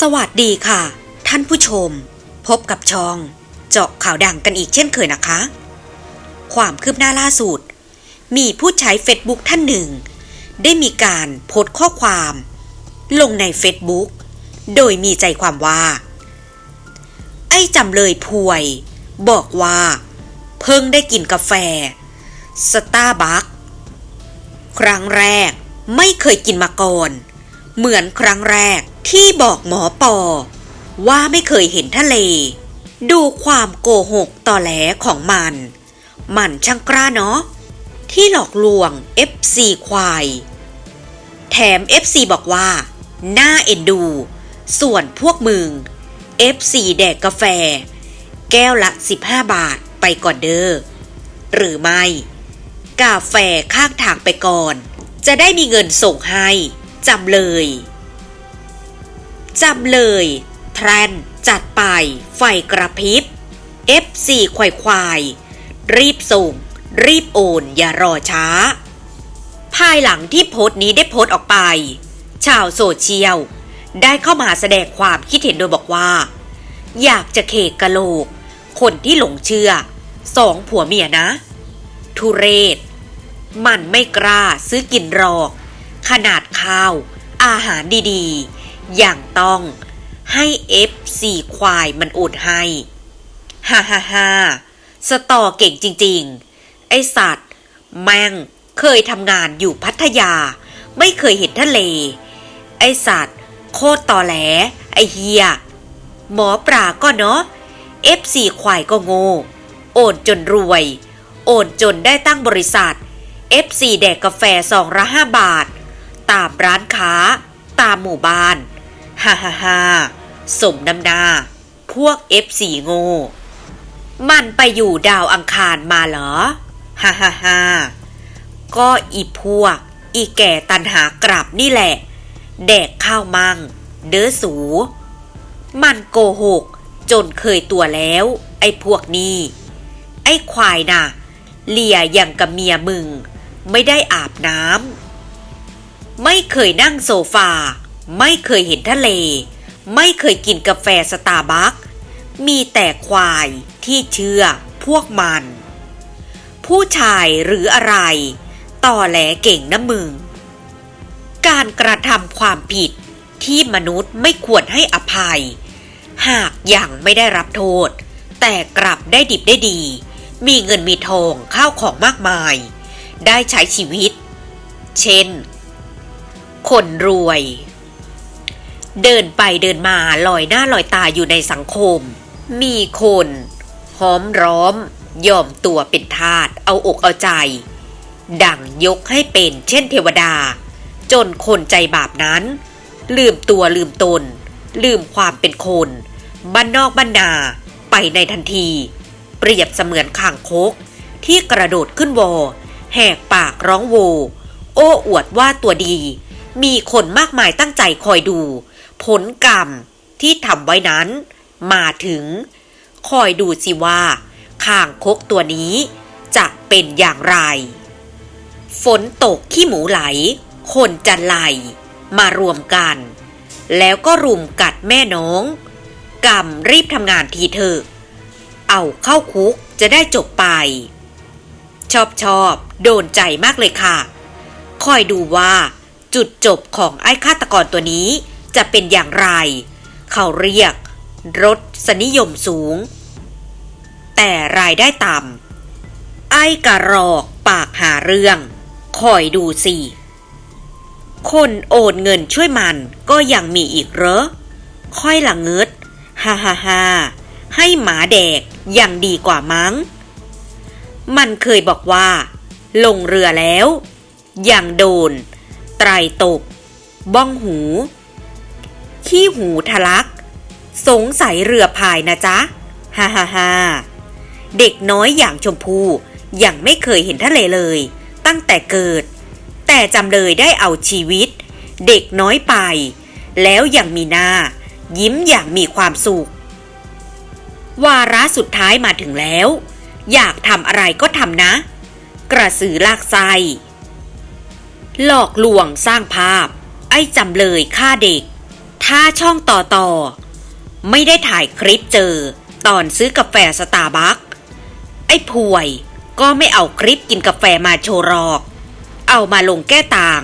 สวัสดีค่ะ ท่านผู้ชม พบกับช่อง เจาะข่าวดังกันอีกเช่นเคยนะคะ ความคืบหน้าล่าสุด มีผู้ใช้เฟซบุ๊กท่านหนึ่ง ได้มีการโพสต์ข้อความ ลงในเฟซบุ๊กโดยมีใจความว่า ไอ้จำเลยพวย บอกว่า เพิ่งได้กินกาแฟ สตาร์บัคครั้งแรกไม่เคยกินมาก่อน เหมือนครั้งแรก ที่บอกหมอปอ ว่าไม่เคยเห็นทะเล ดูความโกหกต่อแหลของมัน มันช่างกล้าเนาะที่หลอกลวง FC ควาย แถม FC บอกว่าน่าเอ็นดู ส่วนพวกมึง FC แดกกาแฟ แก้วละ 15 บาทไปก่อนเด้อหรือไม่ กาแฟข้างทางไปก่อน จะได้มีเงินส่งให้จำเลย จำเลย แทรน จัดไป ไฟกระพริบ F4 ควายควาย รีบส่ง รีบโอน อย่ารอช้า ภายหลังที่โพสต์นี้ได้โพสต์ออกไป ชาวโซเชียล ได้เข้ามาแสดงความคิดเห็นโดยบอกว่า อยากจะเคกกะโหลก คนที่หลงเชื่อ สองผัวเมียนะ ทุเรศ มันไม่กล้าซื้อกินหรอก ขนาดข้าว อาหารดีๆ อย่างต้อง ให้เอฟซีควายมันโอนให้ฮ่าฮ่าฮ่าสตอเก่งจริง ๆ ไอสัตว์ แม่งเคยทำงานอยู่พัทยา ไม่เคยเห็นทะเล ไอสัตว์ โคตรตอแหล ไอเฮีย หมอปลาก็เนาะเอฟซีควายก็โง่โอนจนรวย โอนจนได้ตั้งบริษัท FC แดกกาแฟซองละห้าบาท ตามร้านค้า ตามหมู่บ้าน ฮ่าฮ่าฮ่าสมน้ำหน้าพวก FC โง่ มันไปอยู่ดาวอังคารมาเหรอ ฮ่าฮ่าฮ่าก็อีพวก อีแก่ตันหากลับนี่แหละ แดกข้าวมัง เด้อสู มันโกหก จนเคยตัวแล้ว ไอ้พวกนี้ ไอ้ควายน่ะ เลียอย่างกับเมียมึง ไม่ได้อาบน้ำ ไม่เคยนั่งโซฟา ไม่เคยเห็นทะเล ไม่เคยกินกาแฟสตาร์บัคมีแต่ควายที่เชื่อพวกมัน ผู้ชายหรืออะไรต่อแหลเก่งนะมึง การกระทำความผิดที่มนุษย์ไม่ควรให้อภัย หากยังไม่ได้รับโทษ แต่กลับได้ดิบได้ดี มีเงินมีทองข้าวของมากมาย ได้ใช้ชีวิต เช่น คนรวย เดินไปเดินมาลอยหน้าลอยตาอยู่ในสังคม มีคนห้อมร้อม ยอมตัวเป็นทาสเอาอกเอาใจ ดังยกให้เป็นเช่นเทวดา จนคนใจบาปนั้น ลืมตัวลืมตน ลืมความเป็นคนบ้านนอกบ้านนาไปในทันที เปรียบเสมือนข่างคก ที่กระโดดขึ้นวอ แหกปากร้องโว โอ้อวดว่าตัวดี มีคนมากมายตั้งใจคอยดู ผลกรรมที่ทำไว้นั้น มาถึง คอยดูสิว่าข่างคกตัวนี้จะเป็นอย่างไร ฝนตกขี้หมูไหล คนจะไหล มารวมกัน แล้วก็รุมกัดแม่น้องกรรมรีบทำงานทีเถอะ เอาเข้าคุกจะได้จบไป ชอบชอบโดนใจมากเลยค่ะ คอยดูว่าจุดจบของไอ้ฆาตกรตัวนี้ จะเป็นอย่างไร เขาเรียกรสสนิยมสูง แต่รายได้ต่ำไอ้กระรอกปากหาเรื่องคอยดูสิคนโอนเงินช่วยมันก็ยังมีอีกเหรอ ค่อยละเงิดฮ่าฮ่าฮ่าให้หมาแดกยังดีกว่ามั้ง มันเคยบอกว่า ลงเรือแล้วยังโดน ไตรตบบ้องหู ขี้หูทะลัก สงสัยเรือพายนะจ๊ะ ฮ่าฮ่าฮ่าเด็กน้อยอย่างชมพูยังไม่เคยเห็นทะเลเลย ตั้งแต่เกิด แต่จำเลยได้เอาชีวิต เด็กน้อยไป แล้วยังมีหน้า ยิ้มอย่างมีความสุข วาระสุดท้ายมาถึงแล้ว อยากทำอะไรก็ทำนะ กระสือลากไส้หลอกลวงสร้างภาพ ไอ้จำเลยฆ่าเด็ก ถ้าช่องต่อต่อ ไม่ได้ถ่ายคลิปเจอ ตอนซื้อกาแฟสตาร์บัคไอ้พวย ก็ไม่เอาคลิปกินกาแฟมาโชว์หรอก เอามาลงแก้ต่าง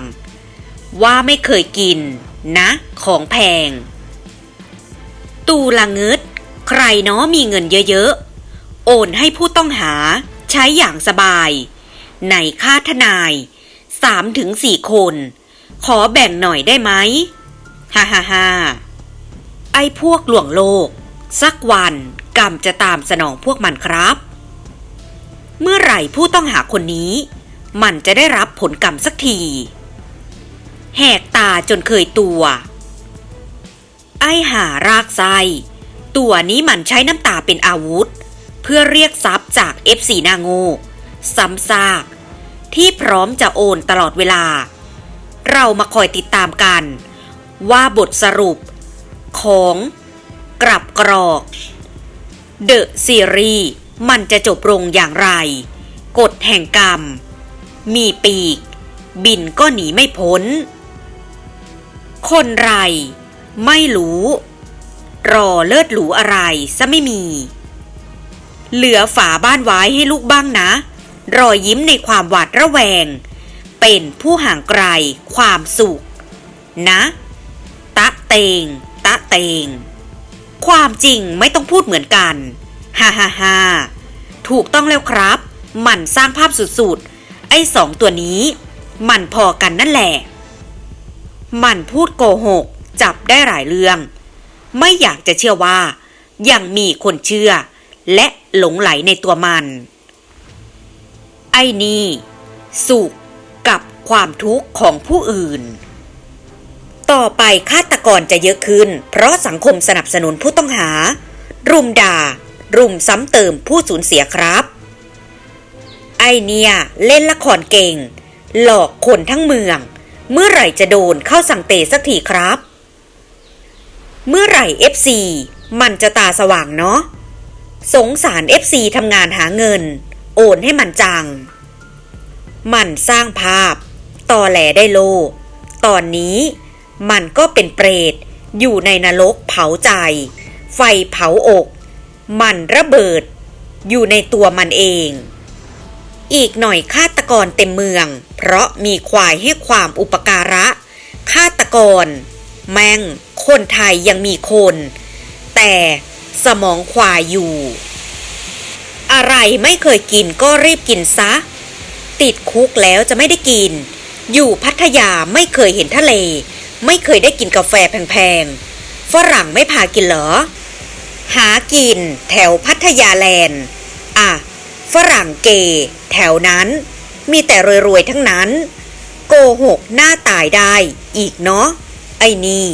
ว่าไม่เคยกิน นะ ของแพง ตูละงึด ใครเนาะมีเงินเยอะๆ โอนให้ผู้ต้องหาใช้อย่างสบาย ในค่าทนายสามถึงสี่คน ขอแบ่งหน่อยได้ไหม ฮ่าฮ่าฮ่าไอ้พวกหลวงโลก สักวันกรรมจะตามสนองพวกมันครับ เมื่อไหร่ผู้ต้องหาคนนี้ มันจะได้รับผลกรรมสักที แหกตาจนเคยตัว ไอ้หารากไส้ตัวนี้มันใช้น้ำตาเป็นอาวุธ เพื่อเรียกทรัพย์จาก FC หนาโง่ซ้ำซากที่พร้อมจะโอนตลอดเวลา เรามาคอยติดตามกัน ว่าบทสรุปของกลับกรอกเดอะซีรีส์มันจะจบลงอย่างไร กฎแห่งกรรม มีปีก บินก็หนีไม่พ้น คนไร ไม่รู้ รอเลิศหรูอะไรซะไม่มี เหลือฝาบ้านไว้ให้ลูกบ้างนะ รอยยิ้มในความหวาดระแวง เป็นผู้ห่างไกลความสุข นะตะ เตง ตะเตง ความจริงไม่ต้องพูดเหมือนกัน ฮ่าฮ่าฮ่าถูกต้องแล้วครับ มันสร้างภาพสุดๆ ไอ้สองตัวนี้ มันพอกันนั่นแหละ มันพูดโกหก จับได้หลายเรื่อง ไม่อยากจะเชื่อว่า ยังมีคนเชื่อ และหลงไหลในตัวมัน ไอ้นี่ สุขกับความทุกข์ของผู้อื่น ต่อไปฆาตกรจะเยอะขึ้น เพราะสังคมสนับสนุนผู้ต้องหา รุมด่า รุมซ้ำเติมผู้สูญเสียครับ ไอเนี่ยเล่นละครเก่ง หลอกคนทั้งเมือง เมื่อไหร่จะโดนเข้าสังเตสักทีครับ เมื่อไหร่ FC มันจะตาสว่างเนาะสงสาร FC ทำงานหาเงิน โอนให้มันจัง มันสร้างภาพตอแหลได้โล ตอนนี้ มันก็เป็นเปรต อยู่ในนรกเผาใจ ไฟเผาอก มันระเบิด อยู่ในตัวมันเอง อีกหน่อยฆาตกรเต็มเมือง เพราะมีควายให้ความอุปการะฆาตกร แม่งคนไทยยังมีคน แต่สมองควายอยู่ อะไรไม่เคยกินก็รีบกินซะ ติดคุกแล้วจะไม่ได้กิน อยู่พัทยาไม่เคยเห็นทะเล ไม่เคยได้กินกาแฟแพงๆ ฝรั่งไม่พากินเหรอ หากินแถวพัทยาแลนด์ อะ ฝรั่งเกย์แถวนั้น มีแต่รวยๆทั้งนั้น โกหกหน้าตายได้อีกเนาะไอ้นี่